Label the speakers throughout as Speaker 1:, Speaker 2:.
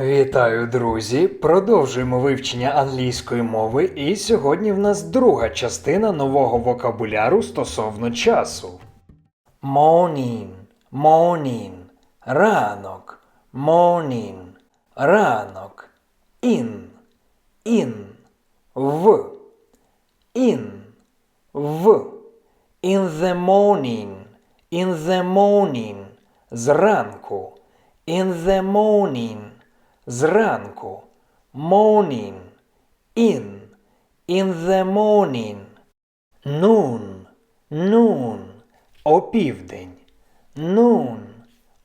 Speaker 1: Вітаю, друзі! Продовжуємо вивчення англійської мови, і сьогодні в нас друга частина нового вокабуляру стосовно часу. Morning, morning, ранок, morning, ранок, in, in, в, in, в, in the morning, in the morning, зранку, in the morning, зранку, morning, in, in the morning, noon, noon, опівдень, noon,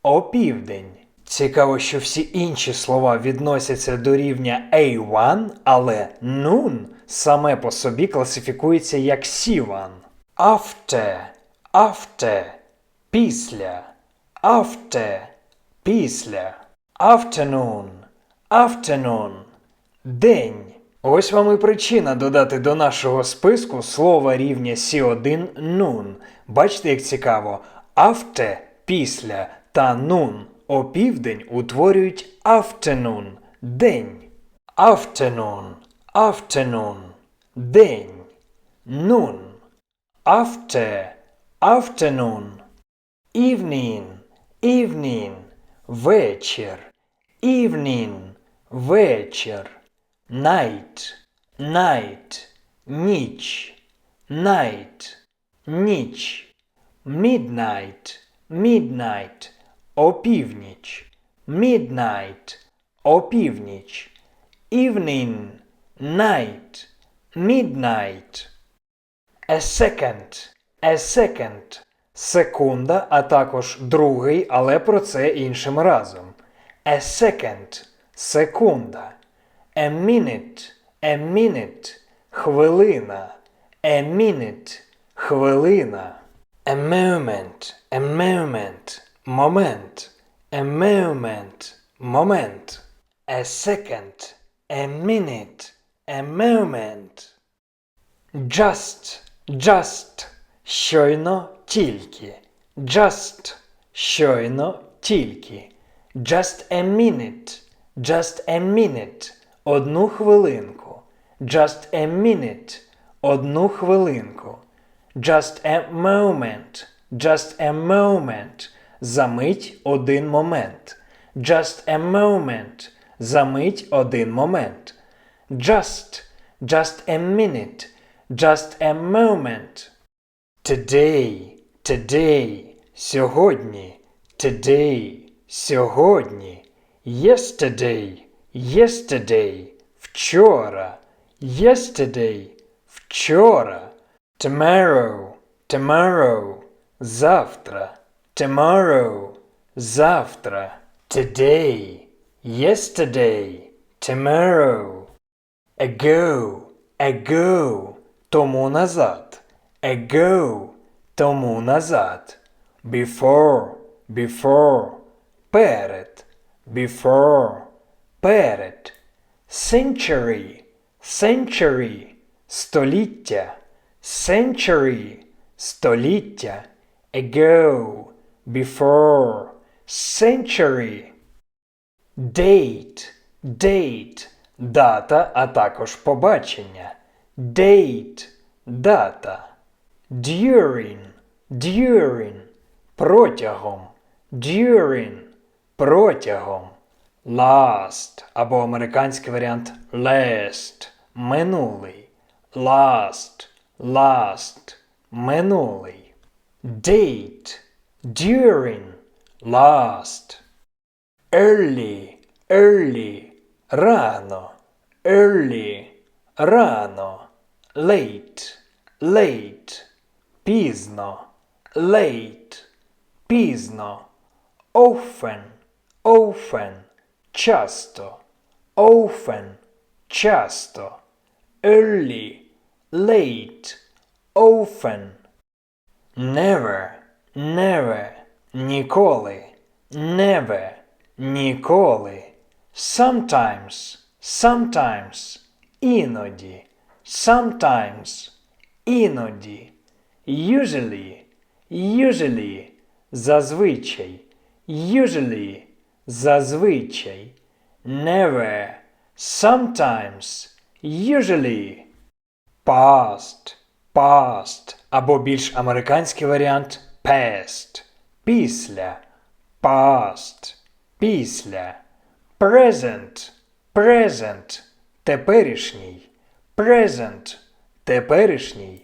Speaker 1: опівдень. Цікаво, що всі інші слова відносяться до рівня A1, але noon саме по собі класифікується як C1. After, after, після, after, після, afternoon, afternoon, день. Ось вам і причина додати до нашого списку слова рівня C1 noon. Бачите, як цікаво, after – після та noon – опівдень утворюють afternoon – день. Afternoon, afternoon, день. Noon, after, afternoon. Evening, evening, вечір. Evening, вечір. Night, night, ніч. Night, ніч. Midnight, midnight, опівніч. Midnight, опівніч. Evening, night, midnight. A second, a second. Секунда, а також другий, але про це іншим разом. A second – секунда. A minute, a minute – хвилина. A minute – хвилина. A moment, a moment – момент. A moment – момент. A second, a minute, a moment. Just, just, щойно тільки. Just, щойно тільки. Just a minute, Just a minute, одну хвилинку. Just a minute, одну хвилинку. Just a moment, just a moment, замить один момент. Just a moment, замить один момент. Just, just a minute, just a moment. Today, today, сьогодні, today, сьогодні. Yesterday, yesterday, вчора. Yesterday, вчора. Tomorrow, tomorrow, завтра. Tomorrow, завтра. Today, yesterday, tomorrow. Ago, ago, тому назад. Ago, тому назад. Before, before, перед. Before, перед. Century, century, століття. Century, століття. Ago, before, century. Date, date, дата, а також побачення. Date, дата. During, during, протягом. During, протягом. Last або американський варіант last, минулий. Last, last, минулий. Date, during, last. Early, early, рано. Early, рано. Late, late, пізно. Late, пізно. Often, often, часто. Often, часто. Early, late, often. Never, never, ніколи. Never, ніколи. Sometimes, sometimes, іноді. Sometimes, іноді. Usually, usually, зазвичай. Usually, зазвичай. never, sometimes, usually. Past, past, або більш американський варіант past, після, past, після. Present, present, теперішній, present, теперішній.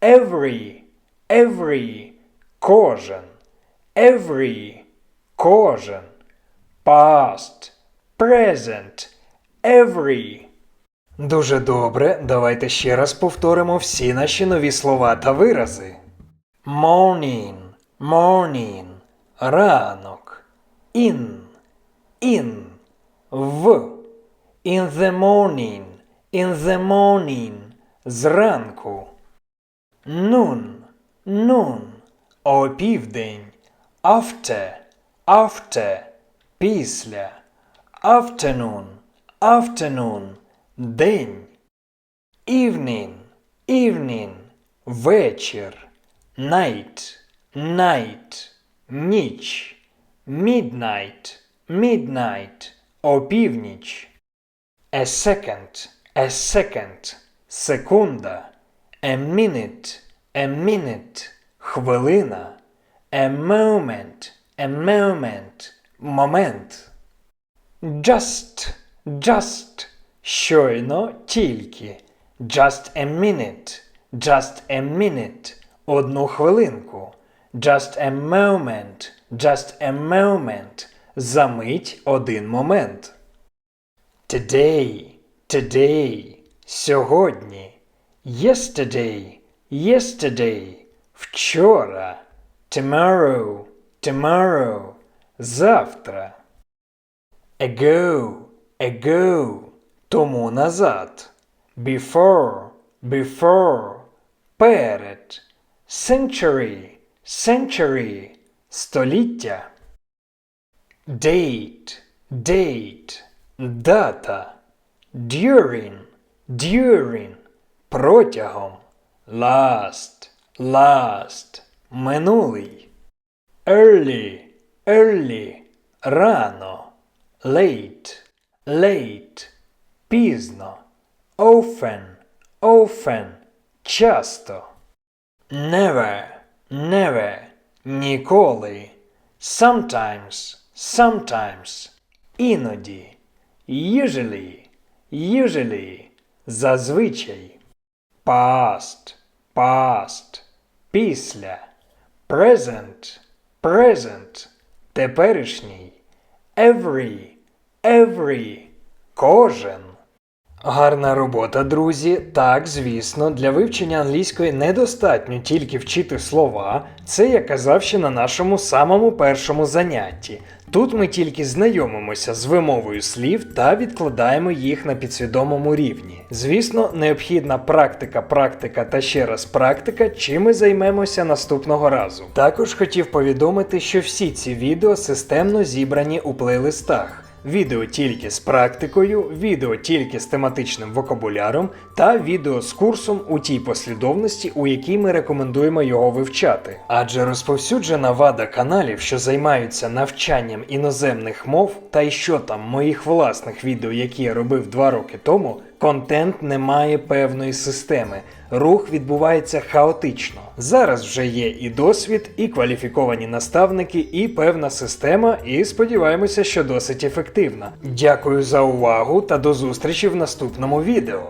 Speaker 1: Every, every, кожен, every, кожен. Past, present, every. Дуже добре. Давайте ще раз повторимо всі наші нові слова та вирази. Morning, morning, ранок. In, in, в. In the morning, in the morning, зранку. Noon, noon, опівдень. After, after, після. Afternoon, afternoon, день. Evening, evening, вечір. Night, night, ніч. Midnight, midnight, опівніч. A second, a second, секунда. A minute, a minute, хвилина. A moment, a moment, момент. Just, just, щойно тільки. Just a minute, just a minute, одну хвилинку. Just a moment, just a moment, за мить один момент. Today, today, сьогодні. Yesterday, yesterday, вчора. Tomorrow, tomorrow, завтра. Ago, ago, тому назад. Before, before, перед. Century, century, століття. Date, date, дата. During, during, протягом. Last, last, минулий. Early, early, рано. Late, late, пізно. Often, often, часто. Never, never, ніколи. Sometimes, sometimes, іноді. Usually, usually, зазвичай. Past, past, після. Present, present, теперішній. Every, every, кожен. Гарна робота, друзі. Так, звісно, для вивчення англійської недостатньо тільки вчити слова. Це я казав ще на нашому самому першому занятті. Тут ми тільки знайомимося з вимовою слів та відкладаємо їх на підсвідомому рівні. Звісно, необхідна практика, практика та ще раз практика, чим ми займемося наступного разу. Також хотів повідомити, що всі ці відео системно зібрані у плейлистах. Відео тільки з практикою, відео тільки з тематичним вокабуляром та відео з курсом у тій послідовності, у якій ми рекомендуємо його вивчати. Адже розповсюджена вада каналів, що займаються навчанням іноземних мов, та й що там моїх власних відео, які я робив два роки тому, контент не має певної системи. Рух відбувається хаотично. Зараз вже є і досвід, і кваліфіковані наставники, і певна система, і сподіваємося, що досить ефективна. Дякую за увагу та до зустрічі в наступному відео.